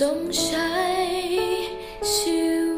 จงใช้ชีว